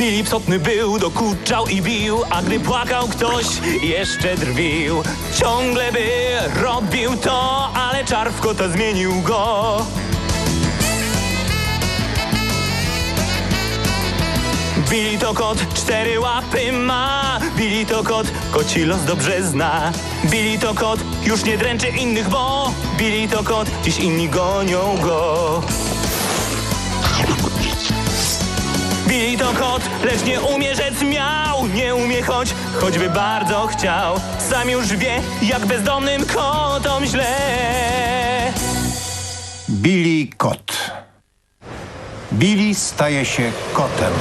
Billy psotny był, dokuczał i bił, a gdy płakał ktoś, jeszcze drwił. Ciągle by robił to, ale czar w kota zmienił go. Billy to kot, cztery łapy ma. Billy to kot, koci los dobrze zna. Billy to kot, już nie dręczy innych, bo Billy to kot, dziś inni gonią go. Billy to kot, lecz nie umie rzec miał. Nie umie choć, choćby bardzo chciał. Sam już wie, jak bezdomnym kotom źle. Billy Kot. Billy staje się kotem.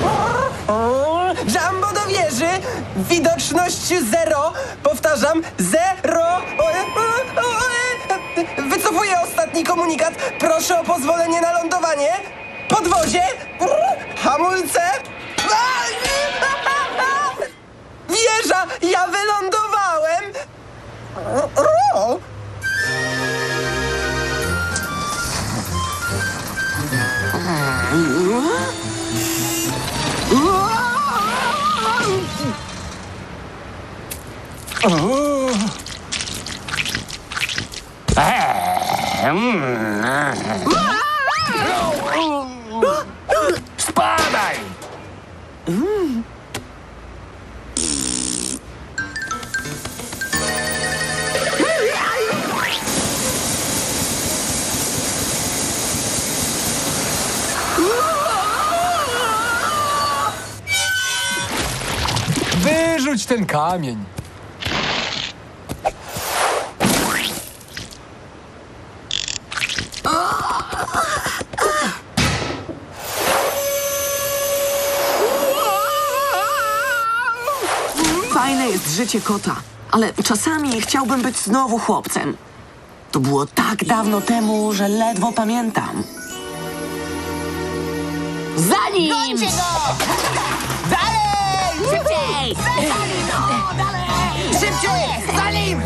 Jumbo do wieży, widoczność zero, powtarzam, zero. E, e. Wycofuję ostatni komunikat, proszę o pozwolenie na lądowanie. Podwozie, hamulce. Wieża, ja wylądowałem. O! Spadaj! Wyrzuć ten kamień. Jest życie kota, ale czasami chciałbym być znowu chłopcem. To było tak dawno temu, że ledwo pamiętam. Za nim! Gońcie go! Dalej! Szybciej! No, dalej! Szybciej! Za nim!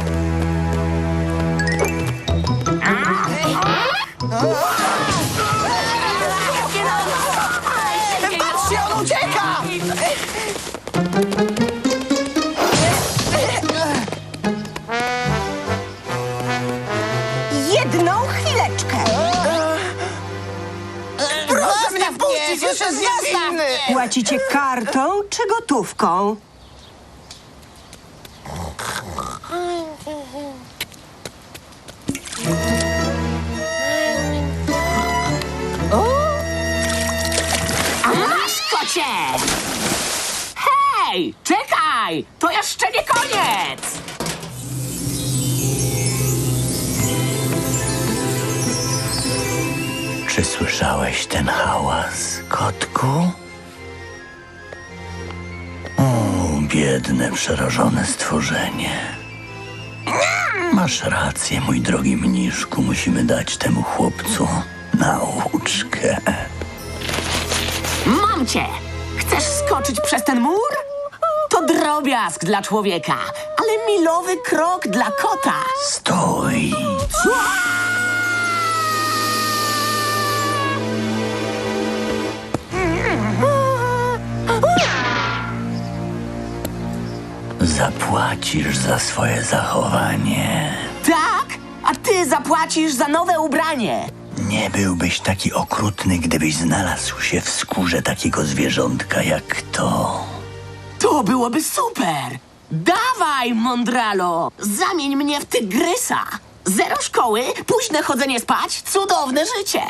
Płacicie kartą czy gotówką? Masz kocie! Hej! Czekaj! To jeszcze nie koniec! Czy słyszałeś ten hałas, kotku? Biedne, przerażone stworzenie. Masz rację, mój drogi mniszku. Musimy dać temu chłopcu nauczkę. Mam cię! Chcesz skoczyć przez ten mur? To drobiazg dla człowieka, ale milowy krok dla kota. Stój! Zapłacisz za swoje zachowanie. Tak? A ty zapłacisz za nowe ubranie. Nie byłbyś taki okrutny, gdybyś znalazł się w skórze takiego zwierzątka jak to. To byłoby super! Dawaj, Mondralo! Zamień mnie w tygrysa! Zero szkoły, późne chodzenie spać, cudowne życie!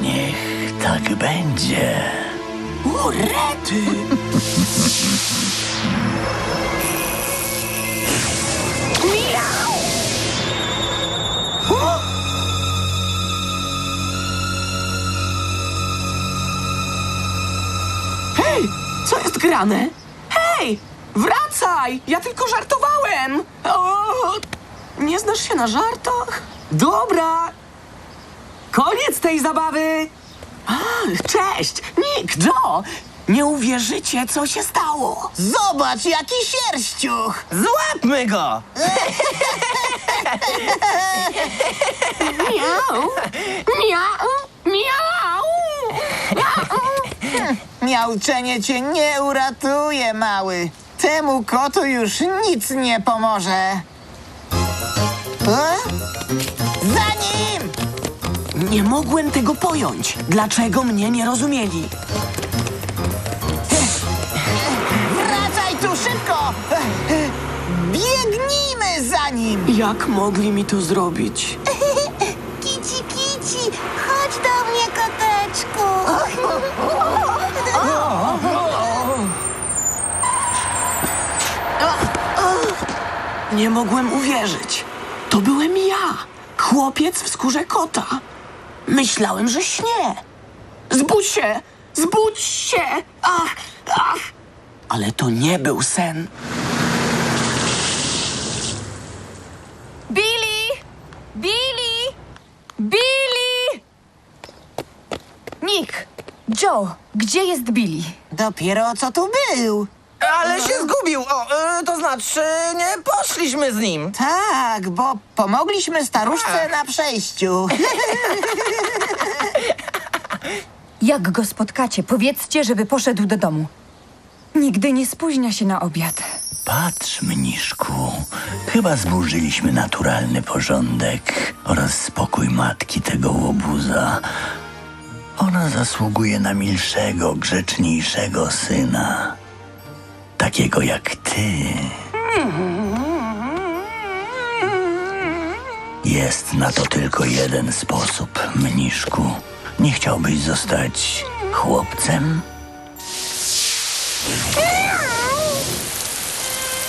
Niech tak będzie. Urety! Grane? Hej, wracaj! Ja tylko żartowałem! O, nie znasz się na żartach? Dobra, koniec tej zabawy! A, Cześć, Nick, Joe! Nie uwierzycie, co się stało. Zobacz, jaki sierściuch! Złapmy go! Miau, miau, miau. Miau. Miauczenie cię nie uratuje, mały. Temu kotu już nic nie pomoże. E? Za nim! Nie mogłem tego pojąć. Dlaczego mnie nie rozumieli? Wracaj tu szybko! Biegnijmy za nim! Jak mogli mi to zrobić? Nie mogłem uwierzyć. To byłem ja, chłopiec w skórze kota. Myślałem, że śnie. Zbudź się! Zbudź się! Ach, ach! Ale to nie był sen. Billy! Billy! Billy! Nick! Joe, gdzie jest Billy? Dopiero co tu był? Ale się zgubił. O, y, to znaczy, nie poszliśmy z nim. Tak, bo pomogliśmy staruszce na przejściu. Jak go spotkacie, powiedzcie, żeby poszedł do domu. Nigdy nie spóźnia się na obiad. Patrz, mniszku, chyba zburzyliśmy naturalny porządek oraz spokój matki tego łobuza. Ona zasługuje na milszego, grzeczniejszego syna. Takiego jak ty. Jest na to tylko jeden sposób, mniszku. Nie chciałbyś zostać chłopcem?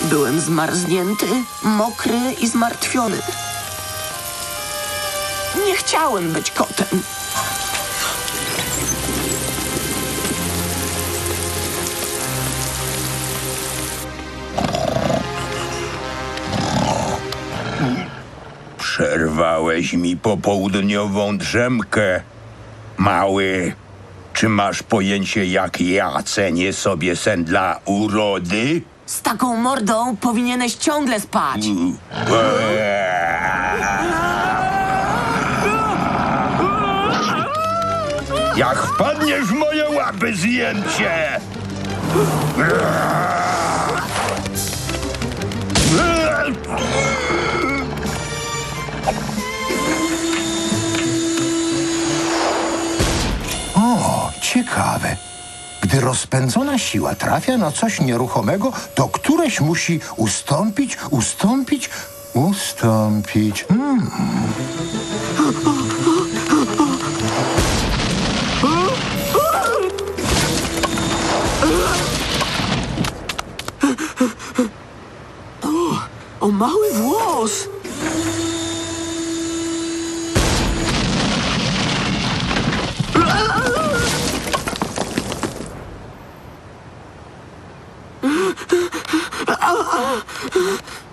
Byłem zmarznięty, mokry i zmartwiony. Nie chciałem być kotem. Przerwałeś mi popołudniową drzemkę. Mały, czy masz pojęcie, jak ja cenię sobie sen dla urody? Z taką mordą powinieneś ciągle spać. Jak wpadniesz w moje łapy, zjem ciekawe. Gdy rozpędzona siła trafia na coś nieruchomego, to któreś musi ustąpić, ustąpić, ustąpić. Hmm. O mały włos! A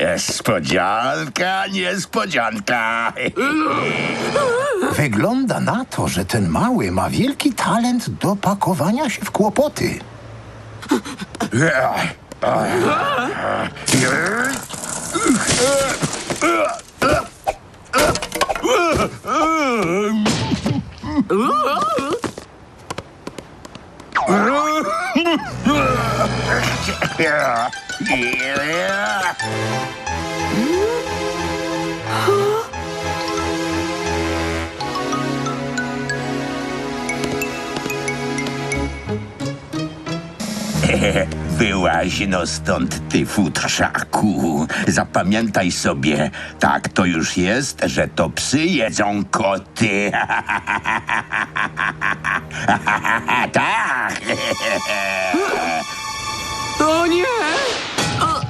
Niespodzianka, niespodzianka. Wygląda na to, że ten mały ma wielki talent do pakowania się w kłopoty. Wyłaź no stąd, ty futrzaku. Zapamiętaj sobie, tak to już jest, że to psy jedzą koty. tak. O nie! O!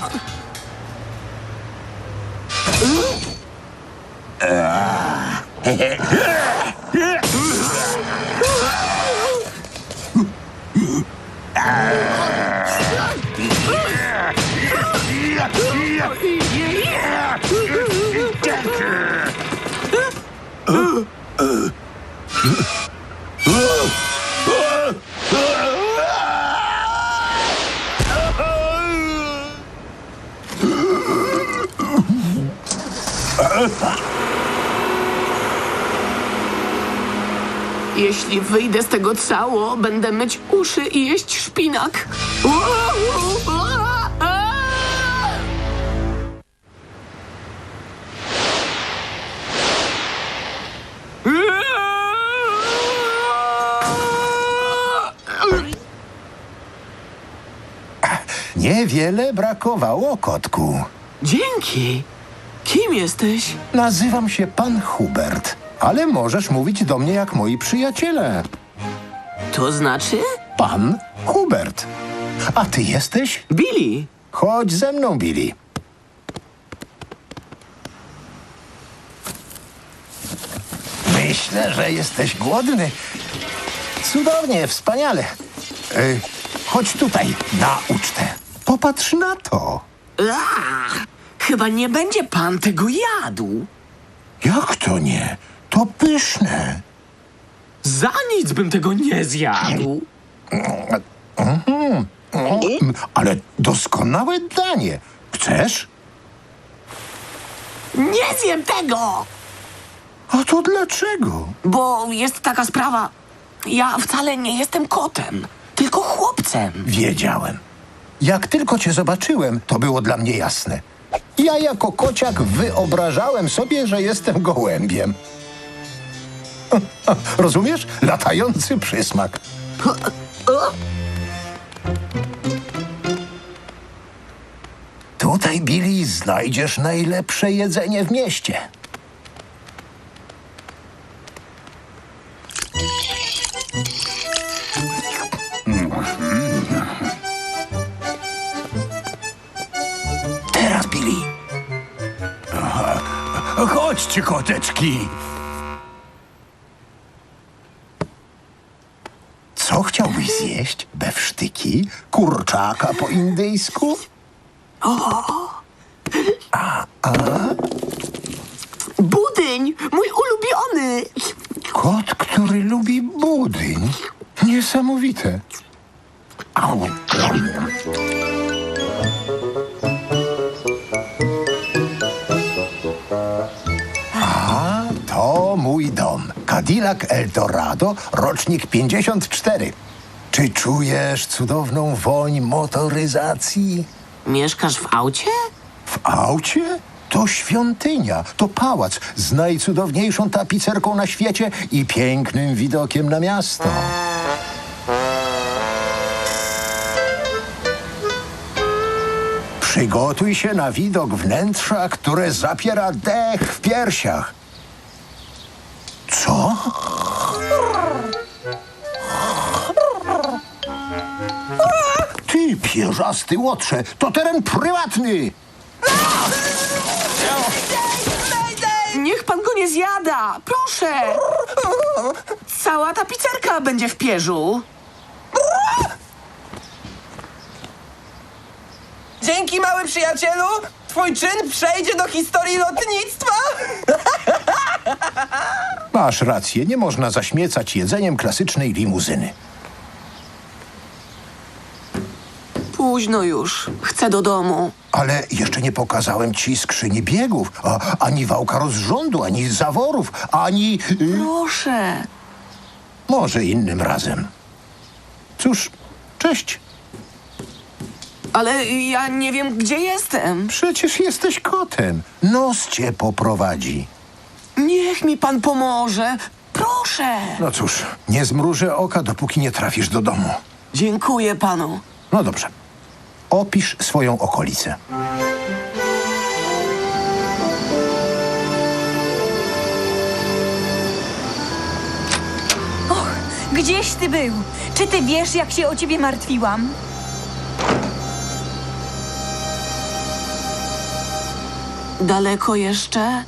Huh? Jeśli wyjdę z tego cało, będę myć uszy i jeść szpinak. Niewiele brakowało, kotku. Dzięki. Kim jesteś? Nazywam się pan Hubert, ale możesz mówić do mnie jak moi przyjaciele. To znaczy? Pan Hubert. A ty jesteś? Billy. Chodź ze mną, Billy. Myślę, że jesteś głodny. Cudownie, wspaniale. E, chodź tutaj, na ucztę. Popatrz na to. Chyba nie będzie pan tego jadł. Jak to nie? To pyszne. Za nic bym tego nie zjadł. Mm, Ale doskonałe danie. Chcesz? Nie zjem tego! A to dlaczego? Bo jest taka sprawa. Ja wcale nie jestem kotem, tylko chłopcem. Wiedziałem. Jak tylko cię zobaczyłem, to było dla mnie jasne. Ja jako kociak wyobrażałem sobie, że jestem gołębiem. Rozumiesz? Latający przysmak. Tutaj, Billy, znajdziesz najlepsze jedzenie w mieście. Chodźcie, koteczki. Co chciałbyś zjeść? Bewsztyki? Kurczaka po indyjsku? Budyń, mój ulubiony. Kot, który lubi budyń. Niesamowite. Au. Cadillac Eldorado, rocznik 54. Czy czujesz cudowną woń motoryzacji? Mieszkasz w aucie? W aucie? To świątynia, to pałac z najcudowniejszą tapicerką na świecie i pięknym widokiem na miasto. Przygotuj się na widok wnętrza, które zapiera dech w piersiach. Ty, pierzasty łotrze, to teren prywatny! Niech pan go nie zjada, proszę. Cała tapicerka będzie w pierzu. Dzięki, mały przyjacielu! Twój czyn przejdzie do historii lotnictwa! Masz rację, nie można zaśmiecać jedzeniem klasycznej limuzyny. Późno już. Chcę do domu. Ale jeszcze nie pokazałem ci skrzyni biegów, a, ani wałka rozrządu, ani zaworów, ani... y, Proszę. może innym razem. Cóż, cześć. Ale ja nie wiem, gdzie jestem. Przecież jesteś kotem. Nos cię poprowadzi. Niech mi pan pomoże. Proszę. No cóż, nie zmrużę oka, dopóki nie trafisz do domu. Dziękuję panu. No dobrze. Opisz swoją okolicę. Gdzieś ty był? Czy ty wiesz, jak się o ciebie martwiłam? Daleko jeszcze?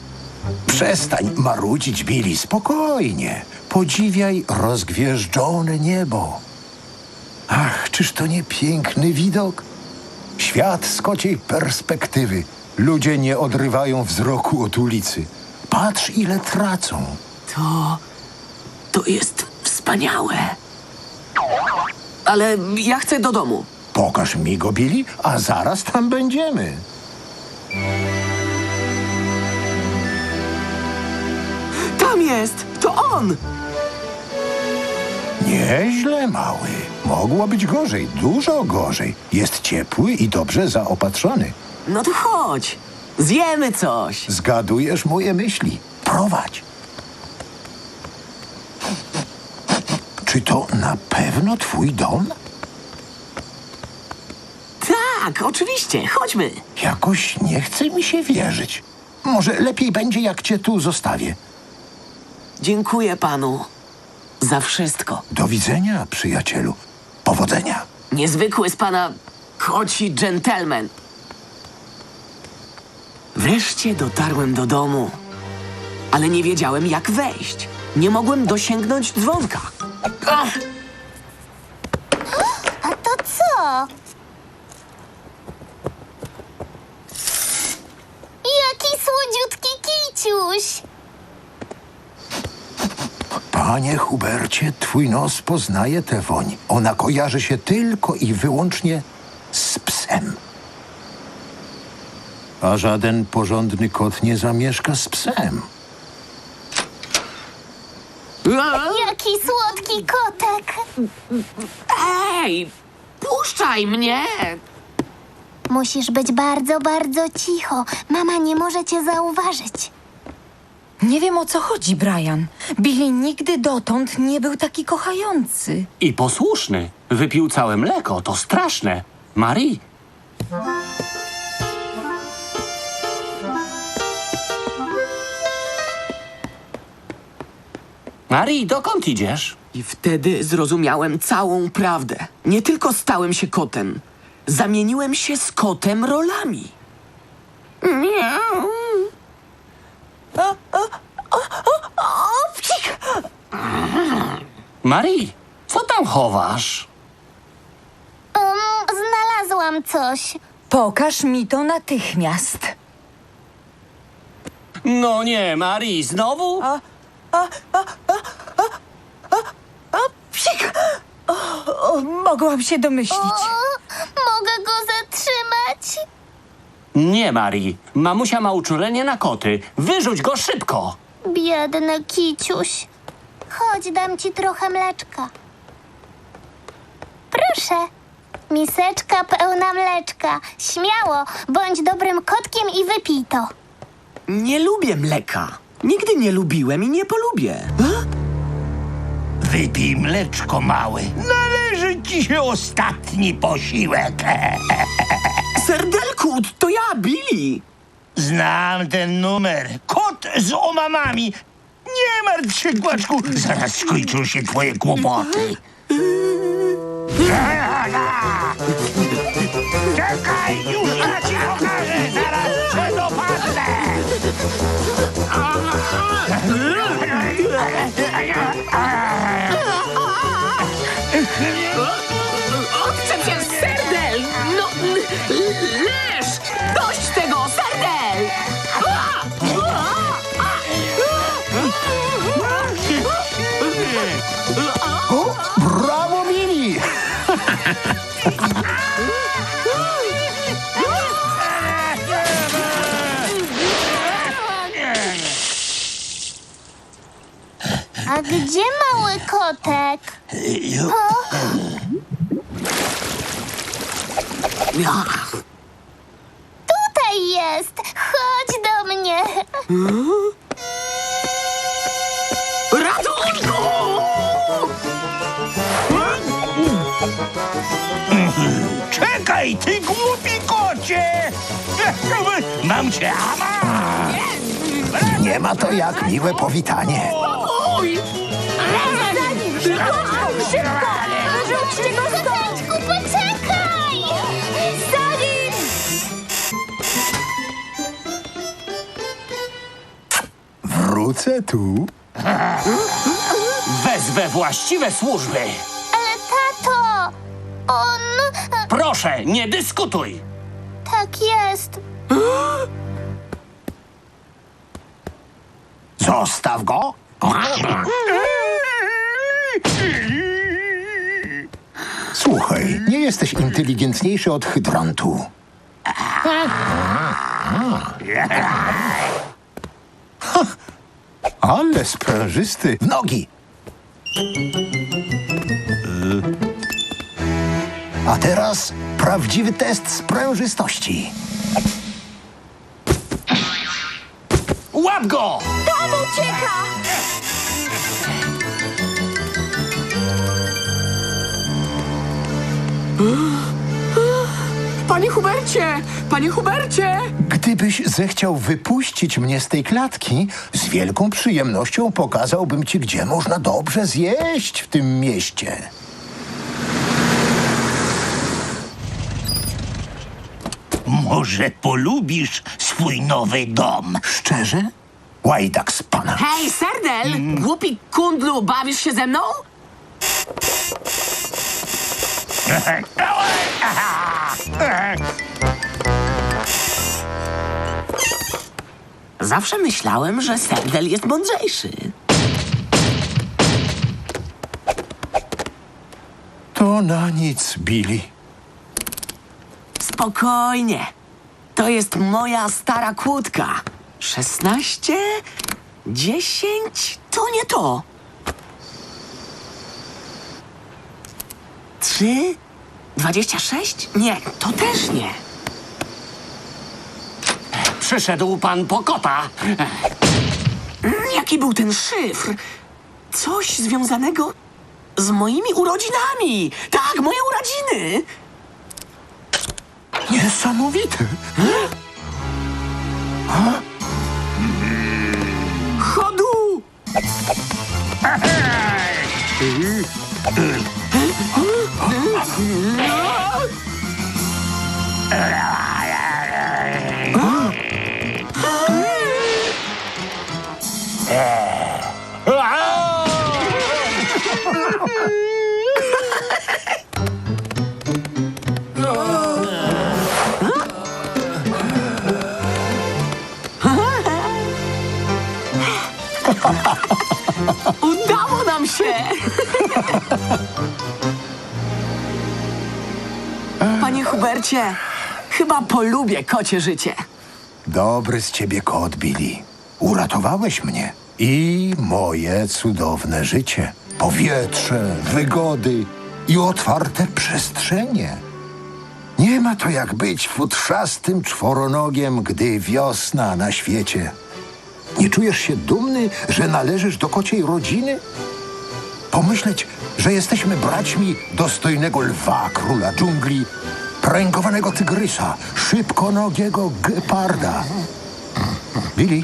Przestań marudzić, Billy, spokojnie. Podziwiaj rozgwieżdżone niebo. Ach, czyż to nie piękny widok? Świat z kociej perspektywy. Ludzie nie odrywają wzroku od ulicy. Patrz, ile tracą. To To jest wspaniałe. Ale ja chcę do domu. Pokaż mi go, Billy, a zaraz tam będziemy. Tam jest! To on! Nieźle, mały. Mogło być gorzej, dużo gorzej. Jest ciepły i dobrze zaopatrzony. No to chodź. Zjemy coś. Zgadujesz moje myśli. Prowadź. Czy to na pewno twój dom? Tak, oczywiście. Chodźmy. Jakoś nie chce mi się wierzyć. Może lepiej będzie, jak cię tu zostawię. Dziękuję panu za wszystko. Do widzenia, przyjacielu. Powodzenia. Niezwykły z pana koci dżentelmen. Wreszcie dotarłem do domu, ale nie wiedziałem jak wejść. Nie mogłem dosięgnąć dzwonka. Ach, A to co? Jaki słodziutki kiciuś! Panie Hubercie, twój nos poznaje tę woń. Ona kojarzy się tylko i wyłącznie z psem. A żaden porządny kot nie zamieszka z psem. Jaki słodki kotek! Ej, puszczaj mnie! Musisz być bardzo, bardzo cicho. Mama nie może cię zauważyć. Nie wiem o co chodzi, Brian. Billy nigdy dotąd nie był taki kochający. I posłuszny. Wypił całe mleko, to straszne. Marie, Marie, dokąd idziesz? I wtedy zrozumiałem całą prawdę. Nie tylko stałem się kotem, zamieniłem się z kotem rolami. Miau. Marie, co tam chowasz? Um, znalazłam coś. Pokaż mi to natychmiast. No nie, Marie, znowu? Psik! O, o, mogłam się domyślić. O, mogę go zatrzymać? Nie, Marie. Mamusia ma uczulenie na koty. Wyrzuć go szybko. Biedny kiciuś. Chodź, dam ci trochę mleczka. Proszę. Miseczka pełna mleczka. Śmiało, bądź dobrym kotkiem i wypij to. Nie lubię mleka. Nigdy nie lubiłem i nie polubię. Wypij mleczko, mały. Należy ci się ostatni posiłek. Serdelku, to ja, Billy. Znam ten numer. Kot z omamami. Nie martw się, Głaczku. Zaraz skończą się twoje kłopoty. Czekaj, już ja ci pokażę. Zaraz cię dopadnę. Gdzie mały kotek? Ach, Tutaj jest. Chodź do mnie. Ratunku! Czekaj, ty głupi kocie! Mam cię, ama! Nie ma to jak miłe powitanie. Oj! Wyrzućcie go stąd! Koteczku, poczekaj! Zanim! Wrócę tu. Wezwę właściwe służby. Ale tato! On... Proszę, nie dyskutuj. Tak jest. Zostaw go. Słuchaj, nie jesteś inteligentniejszy od hydrantu. Ale sprężysty. W nogi! A teraz prawdziwy test sprężystości. Łap go! Tam ucieka! Panie Hubercie! Panie Hubercie! Gdybyś zechciał wypuścić mnie z tej klatki, z wielką przyjemnością pokazałbym ci, gdzie można dobrze zjeść w tym mieście. Może polubisz swój nowy dom? Szczerze? Łajdak z pana. Hej, Serdel! Głupi kundlu, bawisz się ze mną? Zawsze myślałem, że Serdel jest mądrzejszy. To na nic, Billy. Spokojnie. To jest moja stara kłódka. Szesnaście, dziesięć, to nie to. Trzy, dwadzieścia sześć? Nie, to też nie. Przyszedł pan po kota. Jaki był ten szyfr? Coś związanego z moimi urodzinami. Tak, moje urodziny. Niesamowite. Chodu! Udało nam się! Hubercie, chyba polubię kocie życie. Dobry z ciebie kot, Billy. Uratowałeś mnie i moje cudowne życie. Powietrze, wygody i otwarte przestrzenie. Nie ma to jak być futrzastym czworonogiem, gdy wiosna na świecie. Nie czujesz się dumny, że należysz do kociej rodziny? Pomyśleć, że jesteśmy braćmi dostojnego lwa, króla dżungli, pręgowanego tygrysa, szybkonogiego geparda. Billy?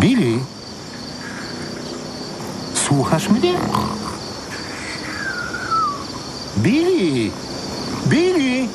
Billy? Słuchasz mnie? Billy? Billy?